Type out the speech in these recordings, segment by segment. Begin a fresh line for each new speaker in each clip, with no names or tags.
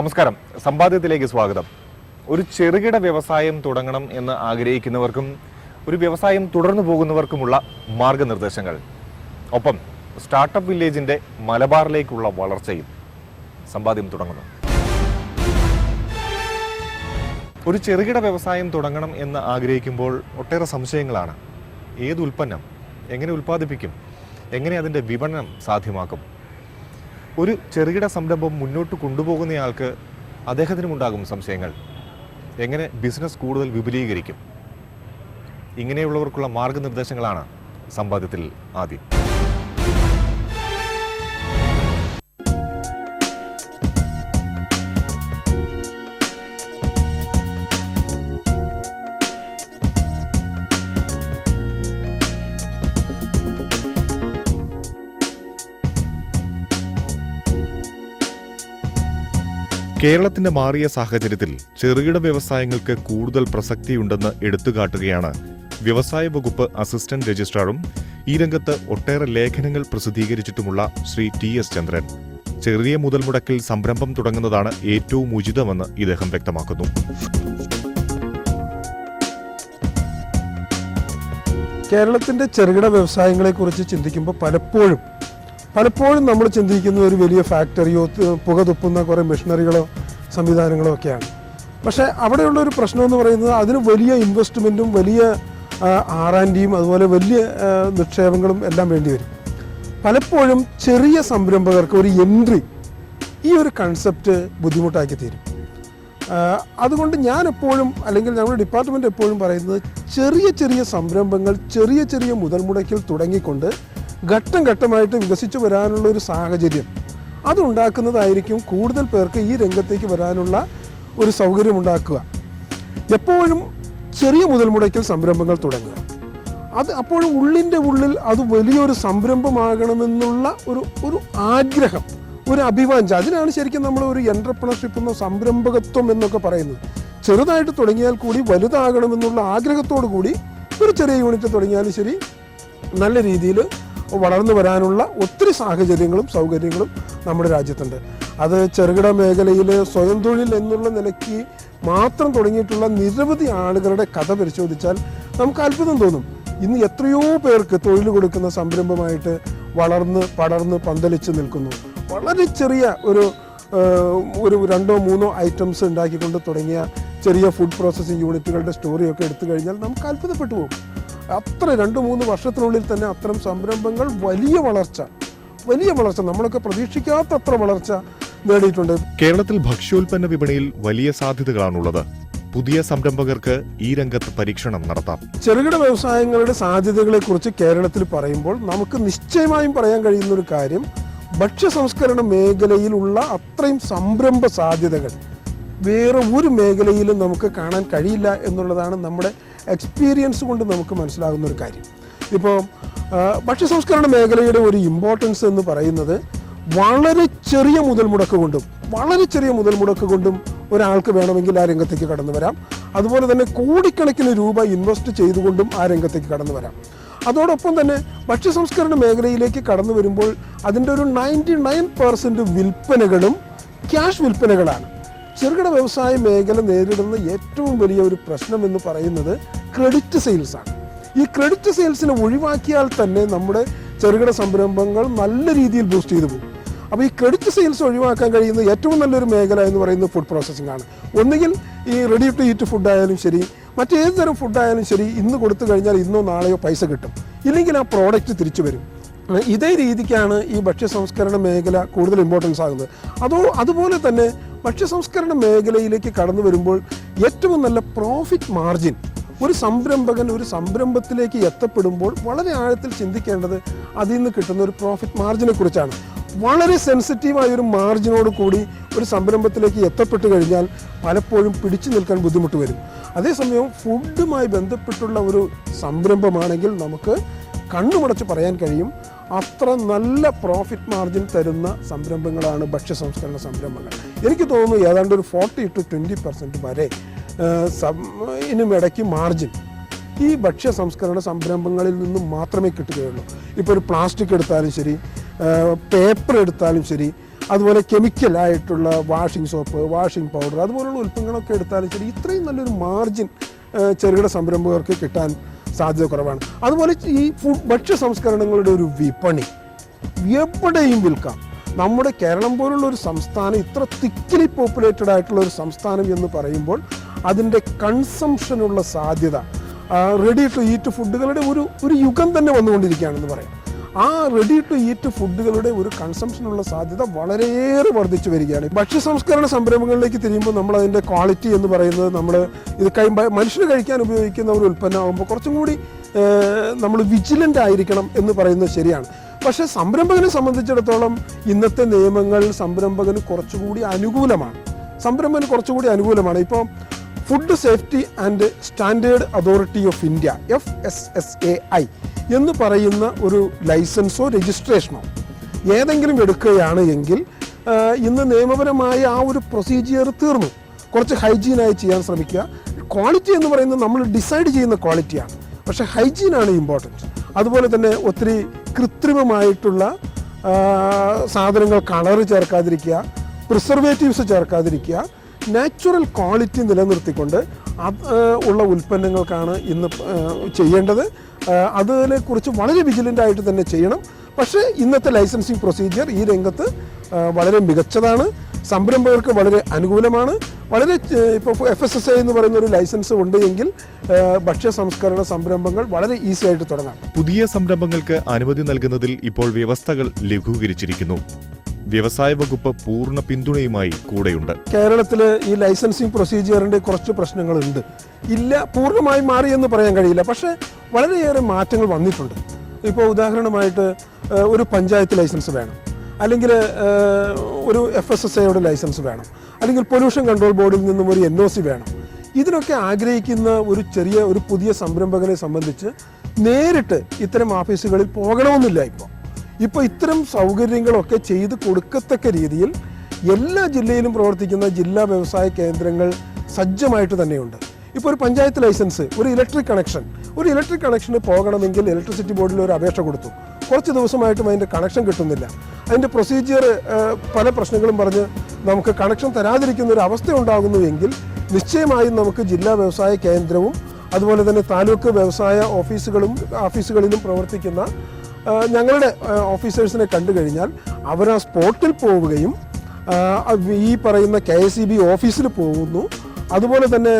നമസ്കാരം. സമ്പാദ്യത്തിലേക്ക് സ്വാഗതം. ഒരു ചെറുകിട വ്യവസായം തുടങ്ങണം എന്ന് ആഗ്രഹിക്കുന്നവർക്കും ഒരു വ്യവസായം തുടർന്നു പോകുന്നവർക്കുമുള്ള മാർഗനിർദ്ദേശങ്ങൾ. ഒപ്പം സ്റ്റാർട്ടപ്പ് വില്ലേജിന്റെ മലബാറിലേക്കുള്ള വളർച്ചയും സമ്പാദ്യം തുടങ്ങുന്നു. ഒരു ചെറുകിട വ്യവസായം തുടങ്ങണം എന്ന് ആഗ്രഹിക്കുമ്പോൾ ഒട്ടേറെ സംശയങ്ങളാണ്. ഏത് ഉൽപ്പന്നം എങ്ങനെ ഉൽപ്പാദിപ്പിക്കും? എങ്ങനെ അതിന്റെ വിപണനം സാധ്യമാക്കും? ഒരു ചെറുകിട സംരംഭം മുന്നോട്ട് കൊണ്ടുപോകുന്നയാൾക്ക് അദ്ദേഹത്തിനുമുണ്ടാകും സംശയങ്ങൾ. എങ്ങനെ ബിസിനസ് കൂടുതൽ വിപുലീകരിക്കും? ഇങ്ങനെയുള്ളവർക്കുള്ള മാർഗനിർദ്ദേശങ്ങളാണ് സമ്പാദ്യത്തിൽ ആദ്യം. കേരളത്തിന്റെ മാറിയ സാഹചര്യത്തിൽ ചെറുകിട വ്യവസായങ്ങൾക്ക് കൂടുതൽ പ്രസക്തിയുണ്ടെന്ന് എടുത്തുകാട്ടുകയാണ് വ്യവസായ വകുപ്പ് അസിസ്റ്റന്റ് രജിസ്ട്രാറും ഈ രംഗത്ത് ഒട്ടേറെ ലേഖനങ്ങൾ പ്രസിദ്ധീകരിച്ചിട്ടുമുള്ള ശ്രീ ടി എസ് ചന്ദ്രൻ. ചെറിയ മുതൽ മുടക്കിൽ സംരംഭം തുടങ്ങുന്നതാണ് ഏറ്റവും ഉചിതമെന്ന് ഇദ്ദേഹം വ്യക്തമാക്കുന്നു.
കേരളത്തിന്റെ ചെറുകിട വ്യവസായങ്ങളെക്കുറിച്ച് ചിന്തിക്കുമ്പോൾ പലപ്പോഴും പലപ്പോഴും നമ്മൾ ചിന്തിക്കുന്ന ഒരു വലിയ ഫാക്ടറിയോ പുക തുപ്പുന്ന കുറേ മെഷീനറികളോ സംവിധാനങ്ങളോ ഒക്കെയാണ്. പക്ഷേ അവിടെയുള്ള ഒരു പ്രശ്നം എന്ന് പറയുന്നത് അതിന് വലിയ ഇൻവെസ്റ്റ്മെന്റും വലിയ ആർ ആൻഡ് ഡിയും അതുപോലെ വലിയ നിക്ഷേപങ്ങളും എല്ലാം വേണ്ടി വരും. പലപ്പോഴും ചെറിയ സംരംഭകർക്ക് ഒരു എൻട്രി ഈ ഒരു കൺസെപ്റ്റ് ബുദ്ധിമുട്ടാക്കി തീരും. അതുകൊണ്ട് ഞാൻ എപ്പോഴും അല്ലെങ്കിൽ ഞങ്ങളുടെ ഡിപ്പാർട്ട്മെന്റ് എപ്പോഴും പറയുന്നത് ചെറിയ ചെറിയ സംരംഭങ്ങൾ ചെറിയ ചെറിയ മുതൽ മുടക്കിൽ തുടങ്ങിക്കൊണ്ട് ഘട്ടം ഘട്ടമായിട്ട് വികസിച്ചു വരാനുള്ള ഒരു സാഹചര്യം. അതുണ്ടാക്കുന്നതായിരിക്കും കൂടുതൽ പേർക്ക് ഈ രംഗത്തേക്ക് വരാനുള്ള ഒരു സൗകര്യം ഉണ്ടാക്കുക എപ്പോഴും ചെറിയ മുതൽ മുടക്കിൽ സംരംഭങ്ങൾ തുടങ്ങുക. അത് അപ്പോഴും ഉള്ളിന്റെ ഉള്ളിൽ അത് വലിയൊരു സംരംഭമാകണമെന്നുള്ള ഒരു ഒരു ആഗ്രഹം ഒരു അഭിവാഞ്ച. അതിനാണ് ശരിക്കും നമ്മൾ ഒരു എന്റർപ്രണർഷിപ്പ് എന്നോ സംരംഭകത്വം എന്നൊക്കെ പറയുന്നത്. ചെറുതായിട്ട് തുടങ്ങിയാൽ കൂടി വലുതാകണമെന്നുള്ള ആഗ്രഹത്തോടു കൂടി ഒരു ചെറിയ യൂണിറ്റ് തുടങ്ങിയാലും ശരി നല്ല രീതിയിൽ വളർന്നു വരാനുള്ള ഒത്തിരി സാഹചര്യങ്ങളും സൗകര്യങ്ങളും നമ്മുടെ രാജ്യത്തുണ്ട്. അത് ചെറുകിട മേഖലയിൽ സ്വയം തൊഴിൽ എന്നുള്ള നിലയ്ക്ക് മാത്രം തുടങ്ങിയിട്ടുള്ള നിരവധി ആളുകളുടെ കഥ പരിശോധിച്ചാൽ നമുക്ക് അത്ഭുതം തോന്നും. ഇന്ന് എത്രയോ പേർക്ക് തൊഴിൽ കൊടുക്കുന്ന സംരംഭമായിട്ട് വളർന്ന് പടർന്ന് പന്തലിച്ച് നിൽക്കുന്നു. വളരെ ചെറിയ ഒരു ഒരു രണ്ടോ മൂന്നോ ഐറ്റംസ് ഉണ്ടാക്കിക്കൊണ്ട് തുടങ്ങിയ ചെറിയ ഫുഡ് പ്രോസസ്സിംഗ് യൂണിറ്റുകളുടെ സ്റ്റോറിയൊക്കെ എടുത്തു കഴിഞ്ഞാൽ നമുക്ക് അത്ഭുതപ്പെട്ടു പോകും. അത്ര രണ്ട് മൂന്ന് വർഷത്തിനുള്ളിൽ തന്നെ അത്തരം സംരംഭങ്ങൾ വലിയ വളർച്ച വലിയ വളർച്ച. നമ്മളൊക്കെ പ്രതീക്ഷിക്കാത്ത അത്ര വളർച്ച നേടിയിട്ടുണ്ട്.
കേരളത്തിൽ ഭക്ഷ്യോൽപ്പന്ന വിപണിയിൽ വലിയ സാധ്യതകളാണുള്ളത്. പുതിയ സംരംഭകർക്ക് ഈ രംഗത്ത് പരീക്ഷണം നടത്താം.
ചെറുകിട വ്യവസായങ്ങളുടെ സാധ്യതകളെക്കുറിച്ച് കേരളത്തിൽ പറയുമ്പോൾ നമുക്ക് നിശ്ചയമായും പറയാൻ കഴിയുന്ന ഒരു കാര്യം ഭക്ഷ്യ സംസ്കരണ മേഖലയിലുള്ള അത്രയും സംരംഭ സാധ്യതകൾ വേറെ ഒരു മേഖലയിലും നമുക്ക് കാണാൻ കഴിയില്ല എന്നുള്ളതാണ് നമ്മുടെ എക്സ്പീരിയൻസ് കൊണ്ട് നമുക്ക് മനസ്സിലാകുന്ന ഒരു കാര്യം. ഇപ്പോൾ ഭക്ഷ്യ സംസ്കരണ മേഖലയുടെ ഒരു ഇമ്പോർട്ടൻസ് എന്ന് പറയുന്നത് വളരെ ചെറിയ മുതൽ മുടക്ക് കൊണ്ടും വളരെ ചെറിയ മുതൽ മുടക്ക് കൊണ്ടും ഒരാൾക്ക് വേണമെങ്കിൽ ആ രംഗത്തേക്ക് കടന്നു വരാം. അതുപോലെ തന്നെ കോടിക്കണക്കിന് രൂപ ഇൻവെസ്റ്റ് ചെയ്തുകൊണ്ടും ആ രംഗത്തേക്ക് കടന്നു വരാം. അതോടൊപ്പം തന്നെ ഭക്ഷ്യ സംസ്കരണ മേഖലയിലേക്ക് കടന്നു വരുമ്പോൾ അതിന്റെ ഒരു നയന്റി നയൻ പെർസെന്റ് വിൽപ്പനകളും ക്യാഷ് വിൽപ്പനകളാണ്. ചെറുകിട വ്യവസായ മേഖല നേരിടുന്ന ഏറ്റവും വലിയ ഒരു പ്രശ്നം എന്ന് പറയുന്നത് ക്രെഡിറ്റ് സെയിൽസാണ് ഈ ക്രെഡിറ്റ് സെയിൽസിനെ ഒഴിവാക്കിയാൽ തന്നെ നമ്മുടെ ചെറുകിട സംരംഭങ്ങൾ നല്ല രീതിയിൽ ബൂസ്റ്റ് ചെയ്തു പോകും. അപ്പോൾ ഈ ക്രെഡിറ്റ് സെയിൽസ് ഒഴിവാക്കാൻ കഴിയുന്ന ഏറ്റവും നല്ലൊരു മേഖല എന്ന് പറയുന്നത് ഫുഡ് പ്രോസസ്സിംഗ് ആണ്. ഒന്നുകിൽ ഈ റെഡി ടു ഈറ്റ് ഫുഡ് ആയാലും ശരി മറ്റേത് തരം ഫുഡ് ആയാലും ശരി ഇന്ന് കൊടുത്തു കഴിഞ്ഞാൽ ഇന്നോ നാളെയോ പൈസ കിട്ടും. ഇല്ലെങ്കിൽ ആ പ്രോഡക്റ്റ് തിരിച്ചു വരും. ഇതേ രീതിക്കാണ് ഈ ഭക്ഷ്യ സംസ്കരണ മേഖല കൂടുതൽ ഇമ്പോർട്ടൻസ് ആകുന്നത്. അതോ അതുപോലെ തന്നെ ഭക്ഷ്യ സംസ്കരണ മേഖലയിലേക്ക് കടന്നു വരുമ്പോൾ ഏറ്റവും നല്ല പ്രോഫിറ്റ് മാർജിൻ ഒരു സംരംഭകൻ ഒരു സംരംഭത്തിലേക്ക് എത്തപ്പെടുമ്പോൾ വളരെ ആഴത്തിൽ ചിന്തിക്കേണ്ടത് അതിൽ നിന്ന് കിട്ടുന്ന ഒരു പ്രോഫിറ്റ് മാർജിനെ കുറിച്ചാണ്. വളരെ സെൻസിറ്റീവായ ഒരു മാർജിനോട് കൂടി ഒരു സംരംഭത്തിലേക്ക് എത്തപ്പെട്ട് കഴിഞ്ഞാൽ പലപ്പോഴും പിടിച്ചു നിൽക്കാൻ ബുദ്ധിമുട്ട് വരും. അതേസമയം ഫുഡുമായി ബന്ധപ്പെട്ടുള്ള ഒരു സംരംഭമാണെങ്കിൽ നമുക്ക് കണ്ണുമടച്ച് പറയാൻ കഴിയും അത്ര നല്ല പ്രോഫിറ്റ് മാർജിൻ തരുന്ന സംരംഭങ്ങളാണ് ഭക്ഷ്യ സംസ്കരണ സംരംഭങ്ങൾ. എനിക്ക് തോന്നുന്നു ഏതാണ്ട് ഒരു ഫോർട്ടി ടു ട്വന്റി പെർസെന്റ് വരെ ഇതിനും ഇടയ്ക്ക് മാർജിൻ ഈ ഭക്ഷ്യ സംസ്കരണ സംരംഭങ്ങളിൽ നിന്നും മാത്രമേ കിട്ടുകയുള്ളൂ. ഇപ്പോൾ ഒരു പ്ലാസ്റ്റിക് എടുത്താലും ശരി പേപ്പർ എടുത്താലും ശരി അതുപോലെ കെമിക്കലായിട്ടുള്ള വാഷിംഗ് സോപ്പ് വാഷിംഗ് പൗഡർ അതുപോലുള്ള ഉൽപ്പന്നങ്ങളൊക്കെ എടുത്താലും ശരി ഇത്രയും നല്ലൊരു മാർജിൻ ചെറുകിട സംരംഭകർക്ക് കിട്ടാൻ സാധ്യത കുറവാണ്. അതുപോലെ ഈ ഭക്ഷ്യ സംസ്കരണങ്ങളുടെ ഒരു വിപണി എവിടെയും വിൽക്കാം. നമ്മുടെ കേരളം പോലുള്ള ഒരു സംസ്ഥാനം ഇത്ര തിക്കലി പോപ്പുലേറ്റഡ് ആയിട്ടുള്ള ഒരു സംസ്ഥാനം എന്ന് പറയുമ്പോൾ അതിന്റെ കൺസംഷനുള്ള സാധ്യത റെഡി ടു ഈറ്റ് ഫുഡുകളുടെ ഒരു ഒരു യുഗം തന്നെ വന്നുകൊണ്ടിരിക്കുകയാണെന്ന് പറയാം. ആ റെഡി ടു ഈറ്റ് ഫുഡുകളുടെ ഒരു കൺസംഷനുള്ള സാധ്യത വളരെയേറെ വർദ്ധിച്ചു വരികയാണ്. ഭക്ഷ്യ സംസ്കരണ സംരംഭങ്ങളിലേക്ക് തിരിയുമ്പോൾ നമ്മൾ അതിന്റെ ക്വാളിറ്റി എന്ന് പറയുന്നത് നമ്മൾ ഇത് കൈ മനുഷ്യന് കഴിക്കാൻ ഉപയോഗിക്കുന്ന ഒരു ഉൽപ്പന്നമാകുമ്പോൾ കുറച്ചും കൂടി നമ്മൾ വിജിലന്റ് ആയിരിക്കണം എന്ന് പറയുന്നത് ശരിയാണ്. പക്ഷേ സംരംഭകനെ സംബന്ധിച്ചിടത്തോളം ഇന്നത്തെ നിയമങ്ങൾ സംരംഭകന് കുറച്ചുകൂടി അനുകൂലമാണ്. സംരംഭകന് കുറച്ചുകൂടി അനുകൂലമാണ്. ഇപ്പോൾ food safety and standard authority of India F S S A I എന്ന് പറയുന്ന ഒരു ലൈസൻസോ രജിസ്ട്രേഷനോ ഏതെങ്കിലും എടുക്കുകയാണ് എങ്കിൽ ഇന്ന് നിയമപരമായ ആ ഒരു പ്രൊസീജിയർ തീർന്നു. കുറച്ച് ഹൈജീനായി ചെയ്യാൻ ശ്രമിക്കുക. ക്വാളിറ്റി എന്ന് പറയുന്നത് നമ്മൾ ഡിസൈഡ് ചെയ്യുന്ന ക്വാളിറ്റിയാണ് പക്ഷേ ഹൈജീനാണ് ഇമ്പോർട്ടന്റ് അതുപോലെ തന്നെ ഒത്തിരി കൃത്രിമമായിട്ടുള്ള സാധനങ്ങൾ കളർ ചേർക്കാതിരിക്കുക പ്രിസർവേറ്റീവ്സ് ചേർക്കാതിരിക്കുക നാച്ചുറൽ ക്വാളിറ്റി നിലനിർത്തിക്കൊണ്ട് ഉള്ള ഉൽപ്പന്നങ്ങൾക്കാണ് ഇന്ന് ചെയ്യേണ്ടത്. അതിനെക്കുറിച്ച് വളരെ വിജിലന്റ് ആയിട്ട് തന്നെ ചെയ്യണം. പക്ഷേ ഇന്നത്തെ ലൈസൻസിങ് പ്രൊസീജിയർ ഈ രംഗത്ത് വളരെ മികച്ചതാണ്. സംരംഭകർക്ക് വളരെ അനുകൂലമാണ്. വളരെ ഇപ്പോൾ എഫ് എസ് എസ് ഐ എന്ന് പറയുന്ന ഒരു ലൈസൻസ് ഉണ്ട് എങ്കിൽ ഭക്ഷ്യ സംസ്കരണ സംരംഭങ്ങൾ വളരെ ഈസി ആയിട്ട് തുടങ്ങാം.
പുതിയ സംരംഭങ്ങൾക്ക് അനുമതി നൽകുന്നതിൽ ഇപ്പോൾ വ്യവസ്ഥകൾ ലഘൂകരിച്ചിരിക്കുന്നു. വ്യവസായ വകുപ്പ് പൂർണ പിന്തുണയുമായി കൂടെയുണ്ട്.
കേരളത്തിൽ ഈ ലൈസൻസിംഗ് പ്രൊസീജിയറിന്റെ കുറച്ച് പ്രശ്നങ്ങളുണ്ട്. ഇല്ല പൂർണമായി മാറി എന്ന് പറയാൻ കഴിയില്ല. പക്ഷേ വളരെയേറെ മാറ്റങ്ങൾ വന്നിട്ടുണ്ട്. ഇപ്പോൾ ഉദാഹരണമായിട്ട് ഒരു പഞ്ചായത്ത് ലൈസൻസ് വേണം. അല്ലെങ്കിൽ ഒരു എഫ് എസ് എസ് ഐയുടെ ലൈസൻസ് വേണം. അല്ലെങ്കിൽ പൊല്യൂഷൻ കൺട്രോൾ ബോർഡിൽ നിന്നും ഒരു എൻ ഒ സി വേണം. ഇതിനൊക്കെ ആഗ്രഹിക്കുന്ന ഒരു ചെറിയ ഒരു പുതിയ സംരംഭകനെ സംബന്ധിച്ച് നേരിട്ട് ഇത്തരം ഓഫീസുകളിൽ പോകണമെന്നില്ല ഇപ്പോൾ ഇപ്പോൾ ഇത്തരം സൗകര്യങ്ങളൊക്കെ ചെയ്ത് കൊടുക്കത്തക്ക രീതിയിൽ എല്ലാ ജില്ലയിലും പ്രവർത്തിക്കുന്ന ജില്ലാ വ്യവസായ കേന്ദ്രങ്ങൾ സജ്ജമായിട്ട് തന്നെയുണ്ട്. ഇപ്പോൾ ഒരു പഞ്ചായത്ത് ലൈസൻസ് ഒരു ഇലക്ട്രിക് കണക്ഷൻ. ഒരു ഇലക്ട്രിക് കണക്ഷന് പോകണമെങ്കിൽ ഇലക്ട്രിസിറ്റി ബോർഡിൽ ഒരു അപേക്ഷ കൊടുത്തു. കുറച്ച് ദിവസമായിട്ടും അതിന്റെ കണക്ഷൻ കിട്ടുന്നില്ല. അതിന്റെ പ്രൊസീജിയർ പല പ്രശ്നങ്ങളും പറഞ്ഞ് നമുക്ക് കണക്ഷൻ തരാതിരിക്കുന്ന ഒരു അവസ്ഥ ഉണ്ടാകുന്നു എങ്കിൽ നിശ്ചയമായും നമുക്ക് ജില്ലാ വ്യവസായ കേന്ദ്രവും അതുപോലെ തന്നെ താലൂക്ക് വ്യവസായ ഓഫീസുകളും ഓഫീസുകളിലും പ്രവർത്തിക്കുന്ന ഞങ്ങളുടെ ഓഫീസേഴ്സിനെ കണ്ടു കഴിഞ്ഞാൽ അവർ ആ സ്പോട്ടിൽ പോവുകയും ഈ പറയുന്ന കെ എസ് ഇ ബി ഓഫീസിൽ പോകുന്നു. അതുപോലെ തന്നെ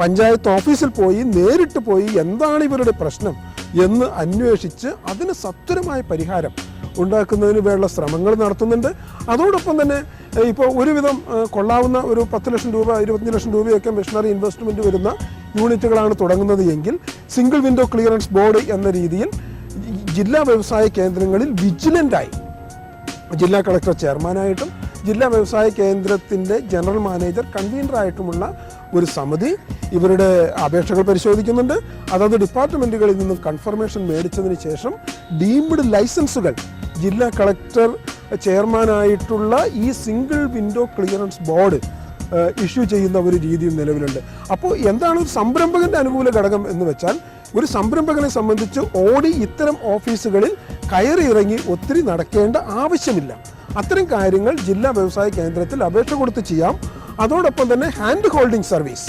പഞ്ചായത്ത് ഓഫീസിൽ പോയി നേരിട്ട് പോയി എന്താണ് ഇവരുടെ പ്രശ്നം എന്ന് അന്വേഷിച്ച് അതിന് സത്വരമായ പരിഹാരം ഉണ്ടാക്കുന്നതിന് വേണ്ട ശ്രമങ്ങൾ നടത്തുന്നുണ്ട്. അതോടൊപ്പം തന്നെ ഇപ്പോൾ ഒരുവിധം കൊള്ളാവുന്ന ഒരു പത്ത് ലക്ഷം രൂപ ഇരുപത്തഞ്ച് ലക്ഷം രൂപയൊക്കെ മെഷീനറി ഇൻവെസ്റ്റ്മെന്റ് വരുന്ന യൂണിറ്റുകളാണ് തുടങ്ങുന്നത് എങ്കിൽ സിംഗിൾ വിൻഡോ ക്ലിയറൻസ് ബോർഡ് എന്ന രീതിയിൽ ജില്ലാ വ്യവസായ കേന്ദ്രങ്ങളിൽ വിജിലന്റായി ജില്ലാ കളക്ടർ ചെയർമാനായിട്ടും ജില്ലാ വ്യവസായ കേന്ദ്രത്തിന്റെ ജനറൽ മാനേജർ കൺവീനറായിട്ടുമുള്ള ഒരു സമിതി ഇവരുടെ അപേക്ഷകൾ പരിശോധിക്കുന്നുണ്ട്. അതത് ഡിപ്പാർട്ട്മെന്റുകളിൽ നിന്നും കൺഫർമേഷൻ മേടിച്ചതിന് ശേഷം ഡീംഡ് ലൈസൻസുകൾ ജില്ലാ കളക്ടർ ചെയർമാനായിട്ടുള്ള ഈ single window clearance board issue ചെയ്യുന്ന ഒരു രീതിയും നിലവിലുണ്ട്. അപ്പോൾ എന്താണ് ഒരു സംരംഭകന്റെ അനുകൂല ഘടകം എന്ന് വെച്ചാൽ ഒരു സംരംഭകനെ സംബന്ധിച്ച് ഓടി ഇത്തരം ഓഫീസുകളിൽ കയറി ഇറങ്ങി ഒത്തിരി നടക്കേണ്ട ആവശ്യമില്ല. അത്തരം കാര്യങ്ങൾ ജില്ലാ വ്യവസായ കേന്ദ്രത്തിൽ അപേക്ഷ കൊടുത്ത് ചെയ്യാം. അതോടൊപ്പം തന്നെ hand holding service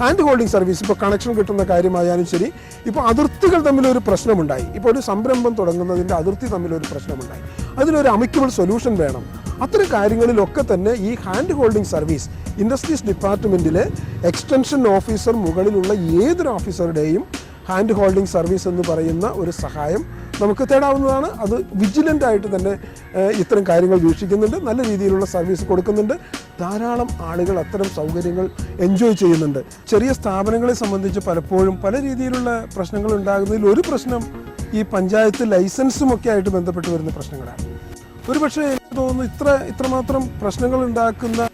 hand holding service ഇപ്പോൾ കണക്ഷൻ കിട്ടുന്ന കാര്യമായാലും ശരി ഇപ്പോൾ അതിർത്തികൾ തമ്മിലൊരു പ്രശ്നമുണ്ടായി. ഇപ്പോൾ ഒരു സംരംഭം തുടങ്ങുന്നതിന്റെ അതിർത്തി തമ്മിലൊരു പ്രശ്നമുണ്ടായി. അതിനൊരു അമിക്കബിൾ സൊല്യൂഷൻ വേണം. അത്തരം കാര്യങ്ങളിലൊക്കെ തന്നെ ഈ ഹാൻഡ് ഹോൾഡിംഗ് സർവീസ് ഇൻഡസ്ട്രീസ് ഡിപ്പാർട്ട്മെന്റിലെ എക്സ്റ്റൻഷൻ ഓഫീസർ മുകളിലുള്ള ഏതൊരു ഓഫീസറുടെയും ഹാൻഡ് ഹോൾഡിംഗ് സർവീസ് എന്ന് പറയുന്ന ഒരു സഹായം നമുക്ക് തേടാവുന്നതാണ്. അത് വിജിലന്റ് ആയിട്ട് തന്നെ ഇത്തരം കാര്യങ്ങൾ വീക്ഷിക്കുന്നുണ്ട്. നല്ല രീതിയിലുള്ള സർവീസ് കൊടുക്കുന്നുണ്ട്. ധാരാളം ആളുകൾ അത്തരം സൗകര്യങ്ങൾ എൻജോയ് ചെയ്യുന്നുണ്ട്. ചെറിയ സ്ഥാപനങ്ങളെ സംബന്ധിച്ച് പലപ്പോഴും പല രീതിയിലുള്ള പ്രശ്നങ്ങൾ ഉണ്ടാകുന്നതിൽ ഒരു പ്രശ്നം ഈ പഞ്ചായത്ത് ലൈസൻസും ഒക്കെ ആയിട്ട് ബന്ധപ്പെട്ട് വരുന്ന പ്രശ്നങ്ങളാണ്. ഒരു പക്ഷേ എനിക്ക് തോന്നുന്നു ഇത്ര ഇത്രമാത്രം പ്രശ്നങ്ങൾ ഉണ്ടാക്കുന്ന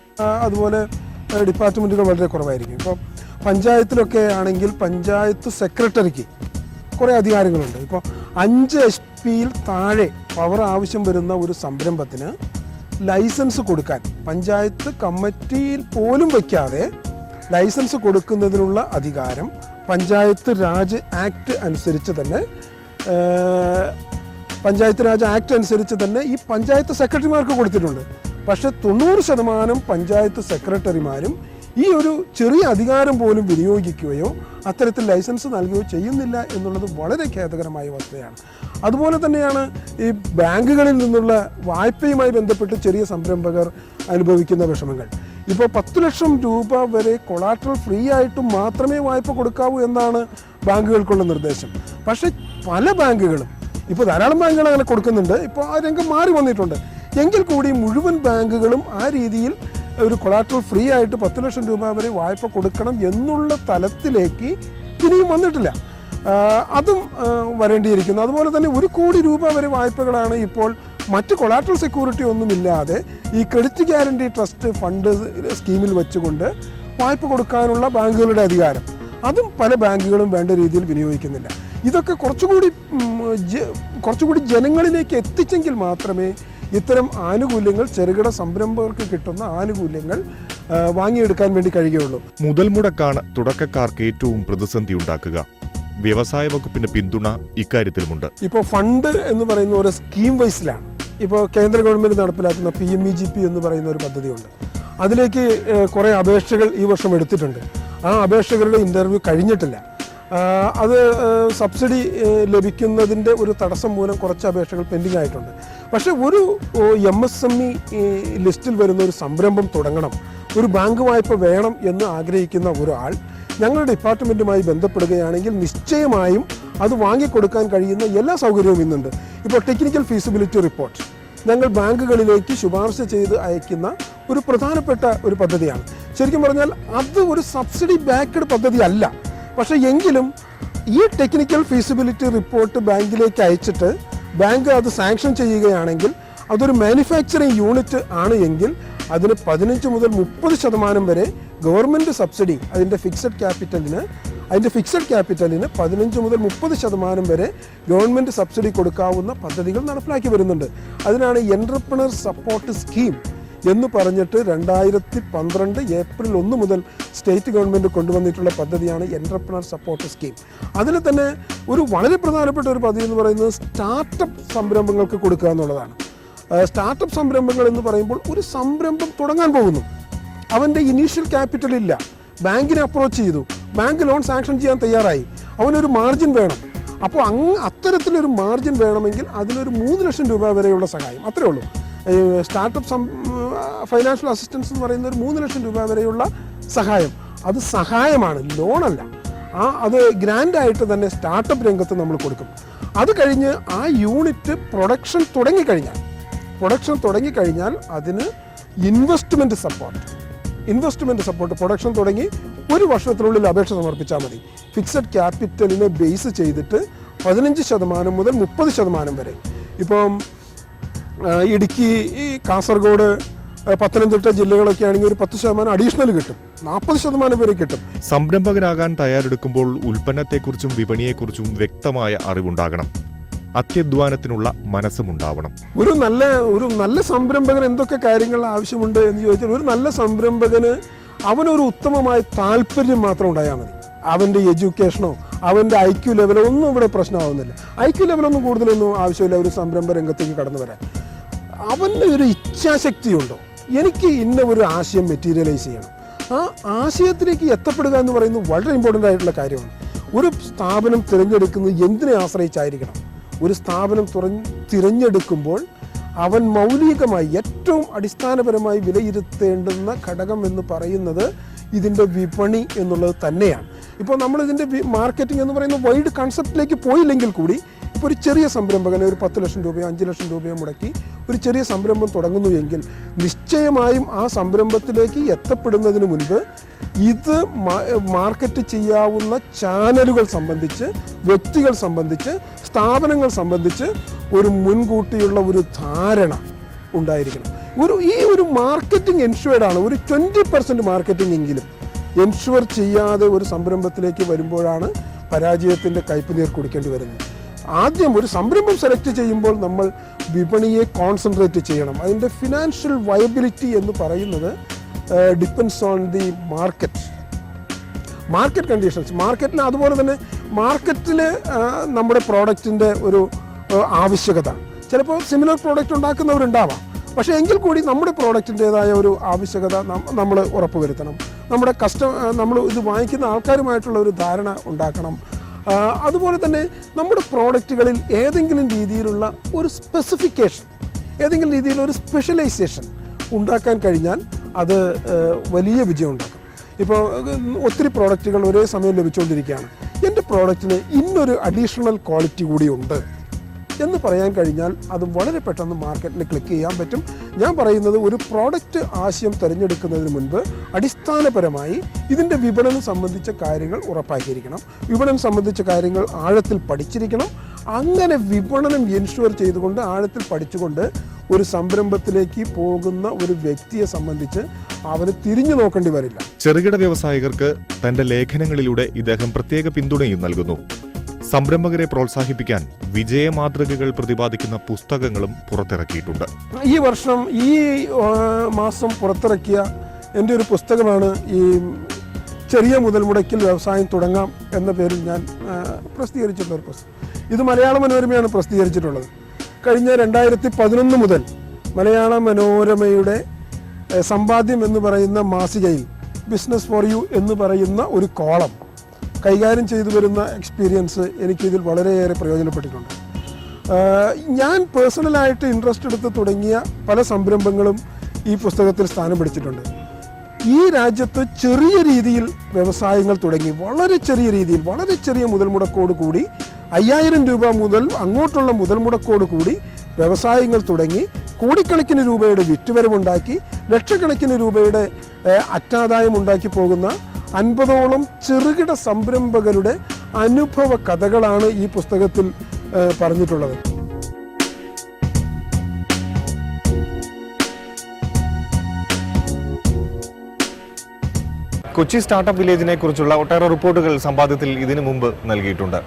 അതുപോലെ ഡിപ്പാർട്ട്മെന്റുകൾ വളരെ കുറവായിരിക്കും. ഇപ്പോൾ പഞ്ചായത്തിലൊക്കെ ആണെങ്കിൽ പഞ്ചായത്ത് സെക്രട്ടറിക്ക് കുറേ അധികാരങ്ങളുണ്ട് ഇപ്പോൾ അഞ്ച് എച്ച് പിയിൽ താഴെ പവർ ആവശ്യം വരുന്ന ഒരു സംരംഭത്തിന് ലൈസൻസ് കൊടുക്കാൻ പഞ്ചായത്ത് കമ്മിറ്റിയിൽ പോലും വയ്ക്കാതെ ലൈസൻസ് കൊടുക്കുന്നതിനുള്ള അധികാരം പഞ്ചായത്ത് രാജ് ആക്ട് അനുസരിച്ച് തന്നെ പഞ്ചായത്ത് രാജ് ആക്ട് അനുസരിച്ച് തന്നെ ഈ പഞ്ചായത്ത് സെക്രട്ടറിമാർക്ക് കൊടുത്തിട്ടുണ്ട്. പക്ഷേ തൊണ്ണൂറ് ശതമാനം പഞ്ചായത്ത് സെക്രട്ടറിമാരും ഈ ഒരു ചെറിയ അധികാരം പോലും വിനിയോഗിക്കുകയോ അത്തരത്തിൽ ലൈസൻസ് നൽകുകയോ ചെയ്യുന്നില്ല എന്നുള്ളത് വളരെ ഖേദകരമായ വസ്തുതയാണ് അതുപോലെ തന്നെയാണ് ഈ ബാങ്കുകളിൽ നിന്നുള്ള വായ്പയുമായി ബന്ധപ്പെട്ട് ചെറിയ സംരംഭകർ അനുഭവിക്കുന്ന വിഷമങ്ങൾ. ഇപ്പോൾ പത്ത് ലക്ഷം രൂപ വരെ കൊളാട്രൽ ഫ്രീ ആയിട്ട് മാത്രമേ വായ്പ കൊടുക്കാവൂ എന്നാണ് ബാങ്കുകൾക്കുള്ള നിർദ്ദേശം. പക്ഷേ പല ബാങ്കുകളും ഇപ്പോൾ ധാരാളം ബാങ്കുകൾ അങ്ങനെ കൊടുക്കുന്നുണ്ട്. ഇപ്പോൾ ആ രംഗം മാറി വന്നിട്ടുണ്ട്. എങ്കിൽ കൂടി മുഴുവൻ ബാങ്കുകളും ആ രീതിയിൽ ഒരു കൊളാട്രൽ ഫ്രീ ആയിട്ട് പത്ത് ലക്ഷം രൂപ വരെ വായ്പ കൊടുക്കണം എന്നുള്ള തലത്തിലേക്ക് ഇനിയും വന്നിട്ടില്ല. അതും വരേണ്ടിയിരിക്കുന്നു. അതുപോലെ തന്നെ ഒരു കോടി രൂപ വരെ വായ്പകളാണ് ഇപ്പോൾ മറ്റ് കൊളാട്രൽ സെക്യൂരിറ്റി ഒന്നുമില്ലാതെ ഈ ക്രെഡിറ്റ് ഗ്യാരണ്ടി ട്രസ്റ്റ് ഫണ്ട് സ്കീമിൽ വെച്ചുകൊണ്ട് വായ്പ കൊടുക്കാനുള്ള ബാങ്കുകളുടെ അധികാരം. അതും പല ബാങ്കുകളും വേണ്ട രീതിയിൽ വിനിയോഗിക്കുന്നില്ല. ഇതൊക്കെ കുറച്ചുകൂടി കുറച്ചുകൂടി ജനങ്ങളിലേക്ക് എത്തിച്ചെങ്കിൽ മാത്രമേ ഇത്തരം ആനുകൂല്യങ്ങൾ ചെറുകിട സംരംഭകർക്ക് കിട്ടുന്ന ആനുകൂല്യങ്ങൾ വാങ്ങിയെടുക്കാൻ വേണ്ടി കഴിയുകയുള്ളൂ.
മുതൽ മുടക്കാണ് തുടക്കക്കാർക്ക് ഏറ്റവും പ്രതിസന്ധി ഉണ്ടാക്കുക. വ്യവസായ വകുപ്പിന്റെ പിന്തുണ ഇക്കാര്യത്തിലുമുണ്ട്.
ഇപ്പോൾ ഫണ്ട് എന്ന് പറയുന്ന ഒരു സ്കീം വൈസിലാണ്. ഇപ്പോൾ കേന്ദ്ര ഗവൺമെന്റ് നടപ്പിലാക്കുന്ന P M E G P എന്ന് പറയുന്ന ഒരു പദ്ധതിയുണ്ട്. അതിലേക്ക് കുറേ അപേക്ഷകൾ ഈ വർഷം എടുത്തിട്ടുണ്ട്. ആ അപേക്ഷകരുടെ ഇന്റർവ്യൂ കഴിഞ്ഞിട്ടില്ല. അത് സബ്സിഡി ലഭിക്കുന്നതിന്റെ ഒരു തടസ്സം മൂലം കുറച്ച് അപേക്ഷകൾ പെൻഡിംഗ് ആയിട്ടുണ്ട്. പക്ഷേ ഒരു എം എസ് എം ഇ ലിസ്റ്റിൽ വരുന്ന ഒരു സംരംഭം തുടങ്ങണം. ഒരു ബാങ്ക് വായ്പ വേണം എന്ന് ആഗ്രഹിക്കുന്ന ഒരാൾ ഞങ്ങളുടെ ഡിപ്പാർട്ട്മെന്റുമായി ബന്ധപ്പെടുകയാണെങ്കിൽ നിശ്ചയമായും അത് വാങ്ങിക്കൊടുക്കാൻ കഴിയുന്ന എല്ലാ സൗകര്യവും ഇന്നുണ്ട്. ഇപ്പോൾ ടെക്നിക്കൽ ഫീസിബിലിറ്റി റിപ്പോർട്ട്. ഞങ്ങൾ ബാങ്കുകളിലേക്ക് ശുപാർശ ചെയ്ത് അയക്കുന്ന ഒരു പ്രധാനപ്പെട്ട ഒരു പദ്ധതിയാണ്. ശരിക്കും പറഞ്ഞാൽ അത് ഒരു സബ്സിഡി ബാക്ക്ഡ് പദ്ധതി അല്ല. പക്ഷേ എങ്കിലും ഈ ടെക്നിക്കൽ ഫീസിബിലിറ്റി റിപ്പോർട്ട് ബാങ്കിലേക്ക് അയച്ചിട്ട് ബാങ്ക് അത് സാങ്ഷൻ ചെയ്യുകയാണെങ്കിൽ അതൊരു മാനുഫാക്ചറിങ് യൂണിറ്റ് ആണ് എങ്കിൽ അതിന് പതിനഞ്ച് മുതൽ മുപ്പത് ശതമാനം വരെ ഗവൺമെന്റ് സബ്സിഡി അതിന്റെ ഫിക്സഡ് ക്യാപിറ്റലിന് അതിന്റെ ഫിക്സഡ് ക്യാപിറ്റലിന് പതിനഞ്ച് മുതൽ മുപ്പത് ശതമാനം വരെ ഗവൺമെന്റ് സബ്സിഡി കൊടുക്കാവുന്ന പദ്ധതികൾ നടപ്പിലാക്കി വരുന്നുണ്ട്. അതിനാണ് എന്റർപ്രണർ സപ്പോർട്ട് സ്കീം എന്ന് പറഞ്ഞിട്ട് രണ്ടായിരത്തി പന്ത്രണ്ട് ഏപ്രിൽ ഒന്ന് മുതൽ സ്റ്റേറ്റ് ഗവൺമെന്റ് കൊണ്ടുവന്നിട്ടുള്ള പദ്ധതിയാണ് എന്റർപ്രണർ സപ്പോർട്ട് സ്കീം. അതിൽ തന്നെ ഒരു വളരെ പ്രധാനപ്പെട്ട ഒരു പദ്ധതി എന്ന് പറയുന്നത് സ്റ്റാർട്ടപ്പ് സംരംഭങ്ങൾക്ക് കൊടുക്കുക എന്നുള്ളതാണ്. സ്റ്റാർട്ടപ്പ് സംരംഭങ്ങൾ എന്ന് പറയുമ്പോൾ ഒരു സംരംഭം തുടങ്ങാൻ പോകുന്നു. അവന്റെ ഇനീഷ്യൽ ക്യാപിറ്റൽ ഇല്ല. ബാങ്കിനെ അപ്രോച്ച് ചെയ്തു. ബാങ്ക് ലോൺ സാങ്ഷൻ ചെയ്യാൻ തയ്യാറായി. അവനൊരു മാർജിൻ വേണം. അപ്പോൾ അങ്ങ് അത്തരത്തിലൊരു മാർജിൻ വേണമെങ്കിൽ അതിനൊരു മൂന്ന് ലക്ഷം രൂപ വരെയുള്ള സഹായം. അത്രേ ഉള്ളൂ. സ്റ്റാർട്ടപ്പ് ഫൈനാൻഷ്യൽ അസിസ്റ്റൻസ് എന്ന് പറയുന്ന ഒരു മൂന്ന് ലക്ഷം രൂപ വരെയുള്ള സഹായം. അത് സഹായമാണ് ലോണല്ല. ആ അത് ഗ്രാൻഡായിട്ട് തന്നെ സ്റ്റാർട്ടപ്പ് രംഗത്ത് നമ്മൾ കൊടുക്കും. അത് കഴിഞ്ഞ് ആ യൂണിറ്റ് പ്രൊഡക്ഷൻ തുടങ്ങിക്കഴിഞ്ഞാൽ പ്രൊഡക്ഷൻ തുടങ്ങിക്കഴിഞ്ഞാൽ അതിന് investment support investment support production തുടങ്ങി ഒരു വർഷത്തിനുള്ളിൽ അപേക്ഷ സമർപ്പിച്ചാൽ മതി. ഫിക്സഡ് ക്യാപിറ്റലിനെ ബേസ് ചെയ്തിട്ട് പതിനഞ്ച് ശതമാനം മുതൽ മുപ്പത് ശതമാനം വരെ. ഇപ്പം ഇടുക്കി ഈ കാസർഗോഡ് പത്തനംതിട്ട ജില്ലകളൊക്കെ ആണെങ്കിൽ ഒരു പത്ത് ശതമാനം അഡീഷണൽ കിട്ടും. നാൽപ്പത് ശതമാനം വരെ കിട്ടും.
സംരംഭകരാകാൻ തയ്യാറെടുക്കുമ്പോൾ ഉൽപ്പന്നത്തെക്കുറിച്ചും വിപണിയെക്കുറിച്ചും വ്യക്തമായ അറിവുണ്ടാകണം. അത്യധ്വാനത്തിനുള്ള മനസ്സുമുണ്ടാവണം.
ഒരു നല്ല ഒരു നല്ല സംരംഭകന് എന്തൊക്കെ കാര്യങ്ങൾ ആവശ്യമുണ്ട് എന്ന് ചോദിച്ചാൽ ഒരു നല്ല സംരംഭകന് അവനൊരു ഉത്തമമായ താല്പര്യം മാത്രം ഉണ്ടായാൽ മതി. അവന്റെ എഡ്യൂക്കേഷനോ അവന്റെ ഐ ക്യു ലെവലോ ഒന്നും ഇവിടെ പ്രശ്നമാവുന്നില്ല. ഐ ക്യു ലെവലൊന്നും കൂടുതലൊന്നും ആവശ്യമില്ല ഒരു സംരംഭ രംഗത്തേക്ക് കടന്നു വരാൻ. അവന്റെ ഒരു ഇച്ഛാശക്തിയുണ്ടോ? എനിക്ക് ഇന്ന ഒരു ആശയം മെറ്റീരിയലൈസ് ചെയ്യണം. ആ ആശയത്തിലേക്ക് എത്തപ്പെടുക എന്ന് പറയുന്നത് വളരെ ഇമ്പോർട്ടന്റ് ആയിട്ടുള്ള കാര്യമാണ്. ഒരു സ്ഥാപനം തിരഞ്ഞെടുക്കുന്നത് എന്തിനെ ആശ്രയിച്ചായിരിക്കണം? ഒരു സ്ഥാപനം തിരഞ്ഞെടുക്കുമ്പോൾ അവൻ മൗലികമായി ഏറ്റവും അടിസ്ഥാനപരമായി വിലയിരുത്തേണ്ടുന്ന ഘടകം എന്ന് പറയുന്നത് ഇതിന്റെ വിപണി എന്നുള്ളത് തന്നെയാണ്. ഇപ്പോൾ നമ്മൾ ഇതിന്റെ മാർക്കറ്റിംഗ് എന്ന് പറയുന്ന വൈഡ് കൺസെപ്റ്റിലേക്ക് പോയില്ലെങ്കിൽ കൂടി ഒരു ചെറിയ സംരംഭകനെ ഒരു പത്ത് ലക്ഷം രൂപയോ അഞ്ച് ലക്ഷം രൂപയോ മുടക്കി ഒരു ചെറിയ സംരംഭം തുടങ്ങുന്നു എങ്കിൽ നിശ്ചയമായും ആ സംരംഭത്തിലേക്ക് എത്തപ്പെടുന്നതിന് മുൻപ് ഇത് മാർക്കറ്റ് ചെയ്യാവുന്ന ചാനലുകൾ സംബന്ധിച്ച് വ്യക്തികൾ സംബന്ധിച്ച് സ്ഥാപനങ്ങൾ സംബന്ധിച്ച് ഒരു മുൻകൂട്ടിയുള്ള ഒരു ധാരണ ഉണ്ടായിരിക്കണം. ഒരു ഈ ഒരു മാർക്കറ്റിംഗ് എൻഷുവേർഡ് ആണ്. ഒരു ട്വന്റി പെർസെന്റ് മാർക്കറ്റിംഗ് എങ്കിലും എൻഷുവർ ചെയ്യാതെ ഒരു സംരംഭത്തിലേക്ക് വരുമ്പോഴാണ് പരാജയത്തിന്റെ കയ്പുനീർ കുടിക്കേണ്ടി വരുന്നത്. ആദ്യം ഒരു സംരംഭം സെലക്ട് ചെയ്യുമ്പോൾ നമ്മൾ വിപണിയെ കോൺസെൻട്രേറ്റ് ചെയ്യണം. അതിന്റെ ഫിനാൻഷ്യൽ വയബിലിറ്റി എന്ന് പറയുന്നത് depends on the market market conditions മാർക്കറ്റിന് അതുപോലെ തന്നെ മാർക്കറ്റിൽ നമ്മുടെ പ്രോഡക്റ്റിന്റെ ഒരു ആവശ്യകത. ചിലപ്പോൾ സിമിലർ പ്രോഡക്റ്റ് ഉണ്ടാക്കുന്നവരുണ്ടാവാം. പക്ഷേ എങ്കിൽ കൂടി നമ്മുടെ പ്രോഡക്റ്റിന്റെതായ ഒരു ആവശ്യകത നമ്മൾ ഉറപ്പുവരുത്തണം. നമ്മുടെ കസ്റ്റമർ നമ്മൾ ഇത് വാങ്ങിക്കുന്ന ആൾക്കാരുമായിട്ടുള്ള ഒരു ധാരണ ഉണ്ടാക്കണം. അതുപോലെ തന്നെ നമ്മുടെ പ്രോഡക്റ്റുകളിൽ ഏതെങ്കിലും രീതിയിലുള്ള ഒരു സ്പെസിഫിക്കേഷൻ ഏതെങ്കിലും രീതിയിൽ ഒരു സ്പെഷ്യലൈസേഷൻ ഉണ്ടാക്കാൻ കഴിഞ്ഞാൽ അത് വലിയ വിജയം ഉണ്ടാക്കും ഇപ്പോൾ ഒത്തിരി പ്രോഡക്റ്റുകൾ ഒരേ സമയം ലഭിച്ചുകൊണ്ടിരിക്കുകയാണ്. എന്റെ പ്രോഡക്റ്റിന് ഇന്നൊരു അഡീഷണൽ ക്വാളിറ്റി കൂടി ഉണ്ട്. എന്ന് പറയാൻ കഴിഞ്ഞാൽ അത് വളരെ പെട്ടെന്ന് മാർക്കറ്റിൽ ക്ലിക്ക് ചെയ്യാൻ പറ്റും. ഞാൻ പറയുന്നത് ഒരു പ്രോഡക്റ്റ് ആശയം തിരഞ്ഞെടുക്കുന്നതിന് മുൻപ് അടിസ്ഥാനപരമായി ഇതിന്റെ വിപണനം സംബന്ധിച്ച കാര്യങ്ങൾ ഉറപ്പാക്കിയിരിക്കണം. വിപണനം സംബന്ധിച്ച കാര്യങ്ങൾ ആഴത്തിൽ പഠിച്ചിരിക്കണം. അങ്ങനെ വിപണനം എൻഷുവർ ചെയ്തുകൊണ്ട് ആഴത്തിൽ പഠിച്ചുകൊണ്ട് ഒരു സംരംഭത്തിലേക്ക് പോകുന്ന ഒരു വ്യക്തിയെ സംബന്ധിച്ച് അവന് തിരിഞ്ഞു നോക്കേണ്ടി വരില്ല.
ചെറുകിട വ്യവസായികർക്ക് തന്റെ ലേഖനങ്ങളിലൂടെ ഇദ്ദേഹം പ്രത്യേക പിന്തുണയും നൽകുന്നു. സംരംഭകരെ പ്രോത്സാഹിപ്പിക്കാൻ വിജയമാതൃകകൾ പ്രതിപാദിക്കുന്ന പുസ്തകങ്ങളും പുറത്തിറക്കിയിട്ടുണ്ട്.
ഈ വർഷം ഈ മാസം പുറത്തിറക്കിയ എന്റെ ഒരു പുസ്തകമാണ് ഈ ചെറിയ മുതൽ മുടക്കിൽ വ്യവസായം തുടങ്ങാം എന്ന പേരിൽ ഞാൻ പ്രസിദ്ധീകരിച്ചിട്ടുള്ള ഒരു പുസ്തകം. ഇത് മലയാള മനോരമയാണ് പ്രസിദ്ധീകരിച്ചിട്ടുള്ളത്. കഴിഞ്ഞ രണ്ടായിരത്തി പതിനൊന്ന് മുതൽ മലയാള മനോരമയുടെ സമ്പാദ്യം എന്ന് പറയുന്ന മാസികയിൽ ബിസിനസ് ഫോർ യു എന്ന് പറയുന്ന ഒരു കോളം കൈകാര്യം ചെയ്തു വരുന്ന എക്സ്പീരിയൻസ് എനിക്കിതിൽ വളരെയേറെ പ്രയോജനപ്പെട്ടിട്ടുണ്ട്. ഞാൻ പേഴ്സണലായിട്ട് ഇൻട്രസ്റ്റ് എടുത്ത് തുടങ്ങിയ പല സംരംഭങ്ങളും ഈ പുസ്തകത്തിൽ സ്ഥാനം പിടിച്ചിട്ടുണ്ട്. ഈ രാജ്യത്ത് ചെറിയ രീതിയിൽ വ്യവസായങ്ങൾ തുടങ്ങി വളരെ ചെറിയ രീതിയിൽ വളരെ ചെറിയ മുതൽ മുടക്കോട് കൂടി അയ്യായിരം രൂപ മുതൽ അങ്ങോട്ടുള്ള മുതൽ മുടക്കോട് കൂടി വ്യവസായങ്ങൾ തുടങ്ങി കോടിക്കണക്കിന് രൂപയുടെ വിറ്റുവരവുണ്ടാക്കി ലക്ഷക്കണക്കിന് രൂപയുടെ അറ്റാദായം ഉണ്ടാക്കി പോകുന്ന അൻപതോളം ചെറുകിട സംരംഭകരുടെ അനുഭവ കഥകളാണ് ഈ പുസ്തകത്തിൽ പറഞ്ഞിട്ടുള്ളത്.
കൊച്ചി സ്റ്റാർട്ടപ്പ് വില്ലേജിനെ കുറിച്ചുള്ള ഒട്ടേറെ റിപ്പോർട്ടുകൾ സമ്പാദ്യത്തിൽ ഇതിനു മുമ്പ് നൽകിയിട്ടുണ്ട്.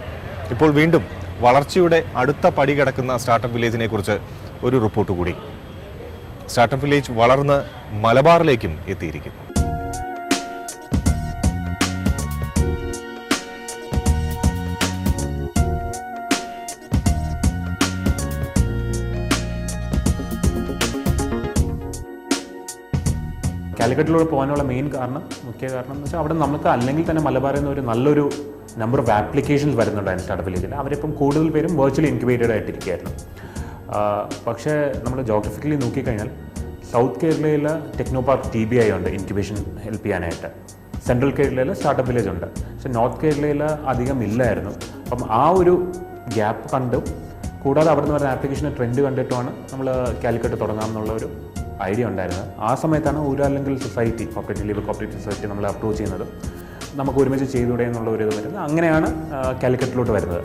ഇപ്പോൾ വീണ്ടും വളർച്ചയുടെ അടുത്ത പടി കിടക്കുന്ന സ്റ്റാർട്ടപ്പ് വില്ലേജിനെ കുറിച്ച് ഒരു റിപ്പോർട്ട് കൂടി. സ്റ്റാർട്ടപ്പ് വില്ലേജ് വളർന്ന് മലബാറിലേക്കും എത്തിയിരിക്കുന്നു.
കാലിക്കറ്റിലൂടെ പോകാനുള്ള മെയിൻ കാരണം മുഖ്യ കാരണം എന്ന് വെച്ചാൽ അവിടെ നമുക്ക് അല്ലെങ്കിൽ തന്നെ മലബാറിൽ നിന്ന് ഒരു നല്ലൊരു നമ്പർ ഓഫ് ആപ്ലിക്കേഷൻസ് വരുന്നുണ്ടായിരുന്നു സ്റ്റാർട്ടപ്പ് വില്ലേജിൽ അവരിപ്പം കൂടുതൽ പേരും വെർച്വലി ഇൻക്യുബേറ്റഡ് ആയിട്ടിരിക്കുകയായിരുന്നു. പക്ഷേ നമ്മൾ ജോഗ്രഫിക്കലി നോക്കിക്കഴിഞ്ഞാൽ സൗത്ത് കേരളയിൽ techno park T B I ഉണ്ട് ഇൻക്യുബേഷൻ ഹെൽപ്പ് ചെയ്യാനായിട്ട്. സെൻട്രൽ കേരളയിൽ സ്റ്റാർട്ടപ്പ് വില്ലേജ് ഉണ്ട്. പക്ഷെ നോർത്ത് കേരളയിൽ അധികം ഇല്ലായിരുന്നു. അപ്പം ആ ഒരു ഗ്യാപ്പ് കണ്ടും കൂടാതെ അവിടെ നിന്ന് വരുന്ന ആപ്ലിക്കേഷന്റെ ട്രെൻഡ് കണ്ടിട്ടുമാണ് നമ്മൾ കാലിക്കറ്റ് തുടങ്ങാമെന്നുള്ള ഒരു ഐഡിയ ഉണ്ടായിരുന്നത്. ആ സമയത്താണ് ഊരല്ലെങ്കിൽ society cooperative labour cooperative society നമ്മളെ അപ്രോച്ച് ചെയ്യുന്നത്. നമുക്ക് ഒരുമിച്ച് ചെയ്തുകൂടെ എന്നുള്ള ഒരു ഇത് വരുന്നത്. അങ്ങനെയാണ് കാലിക്കറ്റിലോട്ട് വരുന്നത്.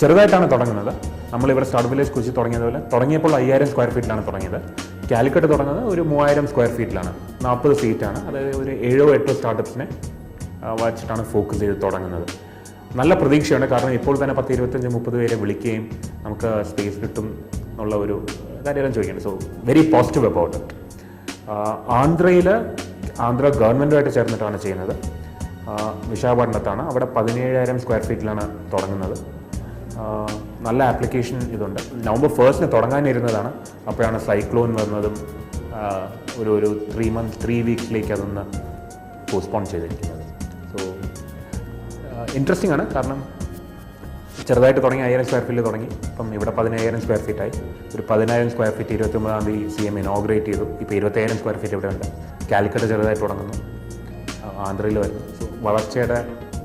ചെറുതായിട്ടാണ് തുടങ്ങുന്നത്. നമ്മളിവിടെ സ്റ്റാർട്ട് വില്ലേജ് കുറിച്ച് തുടങ്ങിയതുപോലെ തുടങ്ങിയപ്പോൾ അയ്യായിരം സ്ക്വയർ ഫീറ്റിലാണ് തുടങ്ങിയത്. കാലിക്കറ്റ് തുടങ്ങുന്നത് ഒരു മൂവായിരം സ്ക്വയർ ഫീറ്റിലാണ് നാൽപ്പത് സീറ്റാണ് അതായത് ഒരു ഏഴോ എട്ടോ സ്റ്റാർട്ടപ്സിനെ വച്ചിട്ടാണ് ഫോക്കസ് ചെയ്ത് തുടങ്ങുന്നത്. നല്ല പ്രതീക്ഷയുണ്ട്. കാരണം ഇപ്പോൾ തന്നെ പത്ത് ഇരുപത്തഞ്ച് മുപ്പത് പേരെ വിളിക്കുകയും നമുക്ക് സ്പേസ് കിട്ടും എന്നുള്ള ഒരു കാര്യമെല്ലാം ചോദിക്കുന്നത് so very positive about it ആന്ധ്രയിൽ ആന്ധ്ര ഗവൺമെന്റുമായിട്ട് ചേർന്നിട്ടാണ് ചെയ്യുന്നത്. വിശാഖപട്ടണത്താണ്. അവിടെ പതിനേഴായിരം സ്ക്വയർ ഫീറ്റിലാണ് തുടങ്ങുന്നത്. നല്ല ആപ്ലിക്കേഷൻ ഇതുണ്ട്. നവംബർ ഫസ്റ്റിന് തുടങ്ങാനിരുന്നതാണ്. അപ്പോഴാണ് സൈക്ലോൺ വരുന്നതും ഒരു ഒരു ത്രീ മന്ത് ത്രീ വീക്സിലേക്ക് അതൊന്ന് പോസ്റ്റ്പോൺ ചെയ്തിരിക്കുന്നത്. സോ ഇൻട്രസ്റ്റിംഗ് ആണ്. കാരണം ചെറുതായിട്ട് തുടങ്ങി അയ്യായിരം സ്ക്വയർ ഫീറ്റിൽ തുടങ്ങി. ഇപ്പം ഇവിടെ പതിനയ്യായിരം സ്ക്വയർ ഫീറ്റായി ഒരു പതിനായിരം സ്ക്വയർ ഫീറ്റ് ഇരുപത്തൊമ്പതാം തീയതി സി എം ഇനോഗ്രേറ്റ് ചെയ്തു. ഇപ്പോൾ ഇരുപത്തയ്യായിരം സ്ക്വയർ ഫീറ്റ് ഇവിടെ ഉണ്ട്. കാലിക്കറ്റ് ചെറുതായിട്ട് തുടങ്ങുന്നു. ആന്ധ്രയിൽ വരുന്നു. സോ വളർച്ചയുടെ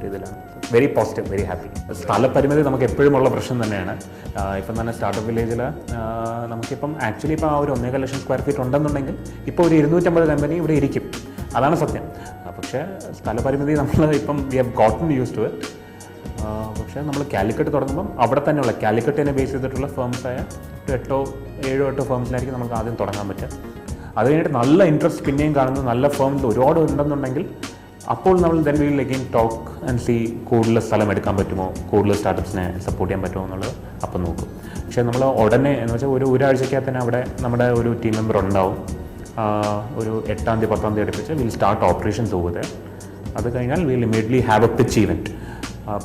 ഇതിലാണ്. വെരി പോസിറ്റീവ് വെരി ഹാപ്പി സ്ഥലപരിമിതി നമുക്ക് എപ്പോഴും ഉള്ള പ്രശ്നം തന്നെയാണ്. ഇപ്പം തന്നെ സ്റ്റാർട്ടപ്പ് വില്ലേജിൽ നമുക്കിപ്പം ആക്ച്വലി ഇപ്പോൾ ആ ഒരു ഒന്നേകാൽ ലക്ഷം സ്ക്വയർ ഫീറ്റ് ഉണ്ടെന്നുണ്ടെങ്കിൽ ഇപ്പോൾ ഒരു ഇരുന്നൂറ്റമ്പത് കമ്പനി ഇവിടെ ഇരിക്കും. അതാണ് സത്യം. പക്ഷേ പക്ഷേ സ്ഥലപരിമിതി നമ്മൾ ഇപ്പം we have gotten use to it പക്ഷേ നമ്മൾ കാലിക്കറ്റ് തുടങ്ങുമ്പം അവിടെ തന്നെയുള്ള കാലിക്കറ്റിനെ ബേസ് ചെയ്തിട്ടുള്ള ഫേംസായ എട്ടോ ഏഴോ എട്ടോ ഫേംസിലായിരിക്കും നമുക്ക് ആദ്യം തുടങ്ങാൻ പറ്റുക. അത് കഴിഞ്ഞിട്ട് നല്ല ഇൻട്രസ്റ്റ് പിന്നെയും കാണുന്ന നല്ല ഫേംസ് ഒരുപാട് ഉണ്ടെന്നുണ്ടെങ്കിൽ അപ്പോൾ നമ്മൾ then will again talk and see കൂടുതൽ സ്ഥലം എടുക്കാൻ പറ്റുമോ കൂടുതൽ സ്റ്റാർട്ടപ്സിനെ സപ്പോർട്ട് ചെയ്യാൻ പറ്റുമോ എന്നുള്ളത് അപ്പം നോക്കും. പക്ഷേ നമ്മൾ ഉടനെ എന്ന് വെച്ചാൽ ഒരു ഒരാഴ്ചക്കകത്ത് തന്നെ അവിടെ നമ്മുടെ ഒരു ടീം മെമ്പർ ഉണ്ടാവും. ഒരു എട്ടാം തീയതി പത്താം തീയതി അടുപ്പിച്ച് വിൽ സ്റ്റാർട്ട് ഓപ്പറേഷൻസ് ഓവർ അത് കഴിഞ്ഞാൽ will immediately have a pitch event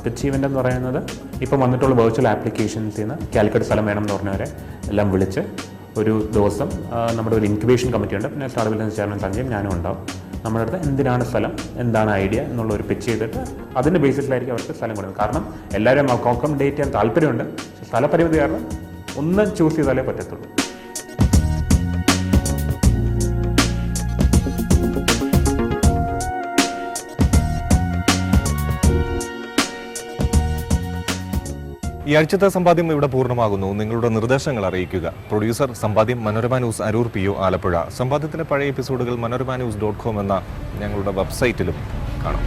pitch എന്ന് പറയുന്നത് ഇപ്പം വന്നിട്ടുള്ള വെർച്വൽ ആപ്ലിക്കേഷൻസിൽ നിന്ന് കാലിക്കറ്റ് സ്ഥലം വേണം എന്ന് പറഞ്ഞവരെ എല്ലാം വിളിച്ച് ഒരു ദിവസം നമ്മുടെ ഒരു ഇൻക്യുബേഷൻ കമ്മിറ്റി ഉണ്ട്. പിന്നെ സ്റ്റാർട്ട് ബിസിനസ് ചെയർമാൻ സഞ്ജയും ഞാനും ഉണ്ടാവും. നമ്മുടെ അടുത്ത് എന്തിനാണ് സ്ഥലം എന്താണ് ഐഡിയ എന്നുള്ള ഒരു പിച്ച് ചെയ്തിട്ട് അതിന്റെ ബേസിസിലായിരിക്കും അവർക്ക് സ്ഥലം കൊടുക്കുന്നത്. കാരണം എല്ലാവരും അക്കോമഡേറ്റ് ചെയ്യാൻ താല്പര്യമുണ്ട്. സ്ഥലപരിമിതി കാരണം ഒന്ന് ചൂസ് ചെയ്താലേ പറ്റത്തുള്ളൂ.
ഈ ആഴ്ചത്തെ സമ്പാദ്യം ഇവിടെ പൂർണമാകുന്നു. നിങ്ങളുടെ നിർദ്ദേശങ്ങൾ അറിയിക്കുക. പ്രൊഡ്യൂസർ സമ്പാദ്യം Manorama news Aroor P O Alappuzha. സമ്പാദ്യത്തിലെ പഴയ എപ്പിസോഡുകൾ മനോരമ ന്യൂസ് ഡോട്ട് കോം എന്ന ഞങ്ങളുടെ വെബ്സൈറ്റിലും കാണാം.